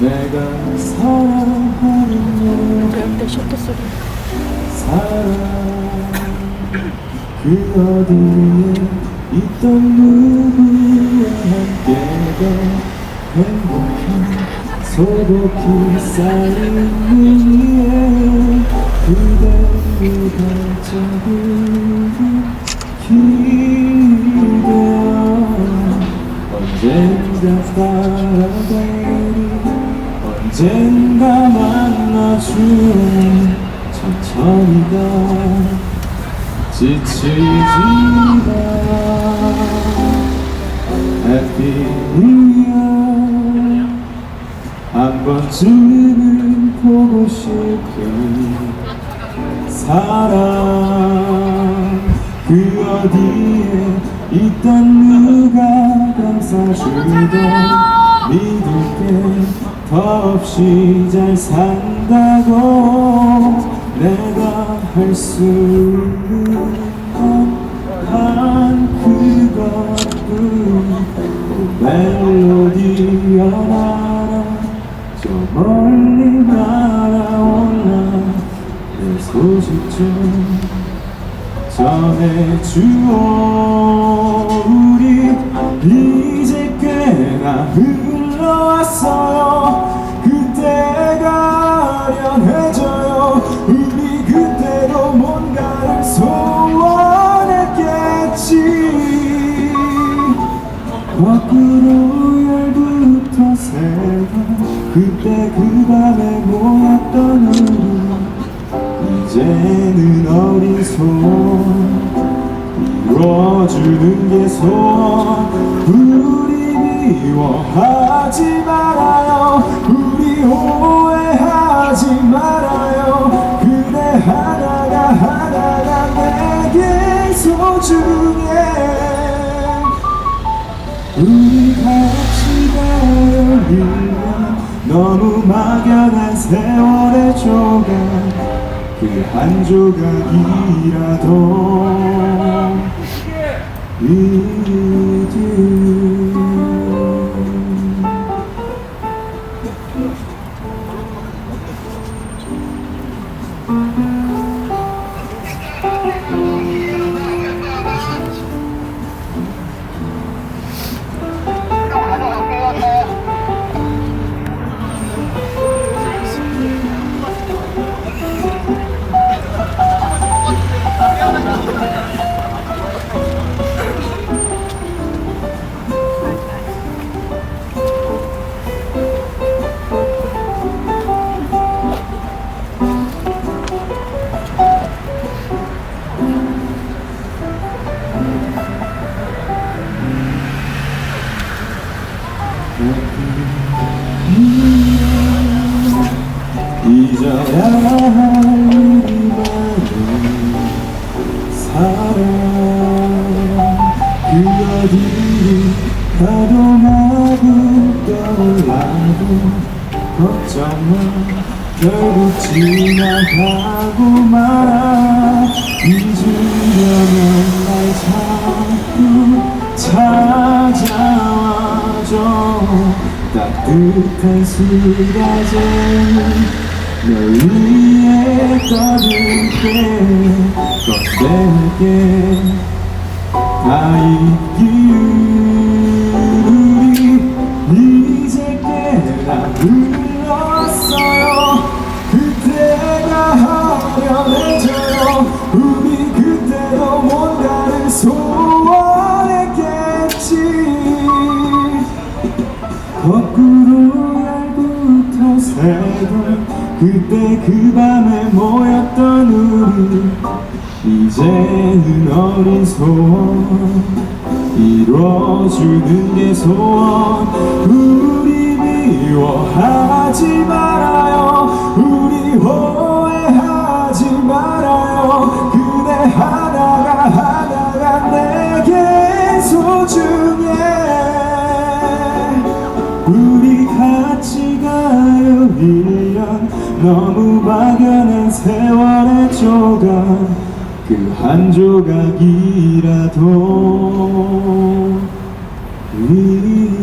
내가 사랑하는 쇼트 소리. 사랑 그 어디에 있던 누구와 함께가 행복한 소복히 쌓인 위에 그대를 발자국을 기대어 언젠가 따라가리 언젠가 만나주는 천천히 가 지치지 마 Happy New Year 한 번쯤은 보고 싶은 사랑 그 어디에 있던 누가 감싸주던 믿을게 더없이 잘 산다고 내가 할 수 있는 건단 그것뿐 멜로디여 나라 저 멀리 날아올라 내 소식 좀 전해주오 우리 이제 꽤나 흘러왔어요. 그때가 아련해져요. 우리 그때도 뭔가를 소원했겠지. 거꾸로 열부터 새가 그때 그 밤에 모였던 이제는 어린 소원 이루어주는 게 소원 우리 미워하지 말아요. 우리 오해하지 말아요. 그대 하나가 하나가 내게 소중해. 우리 같이 가요 너무 막연한 세월의 조각 그 한 조각이라도 이두 잊 가도 마구 떠올라도 걱정마 결국 지나가고 말아 잊으려면 날 자꾸 찾아와줘 따뜻한 수다쟁이 널 위해 떠들게 건넬게 다 이기우리 이제 꽤나 흘렀어요. 그때가 아련해져요. 우리 그때도 뭔가를 소원했겠지. 거꾸로 열부터 새던 그때 그 밤에 모였던 우리 이제는 어린 소원 이루어주는 게 소원. 우리 미워하지 말아요. 우리 오해하지 말아요. 그대 하나가 하나가 내게 소중해. 우리 같이 가요. 1년 너무 막연한 세월의 조각 그 한 조각이라도. 음.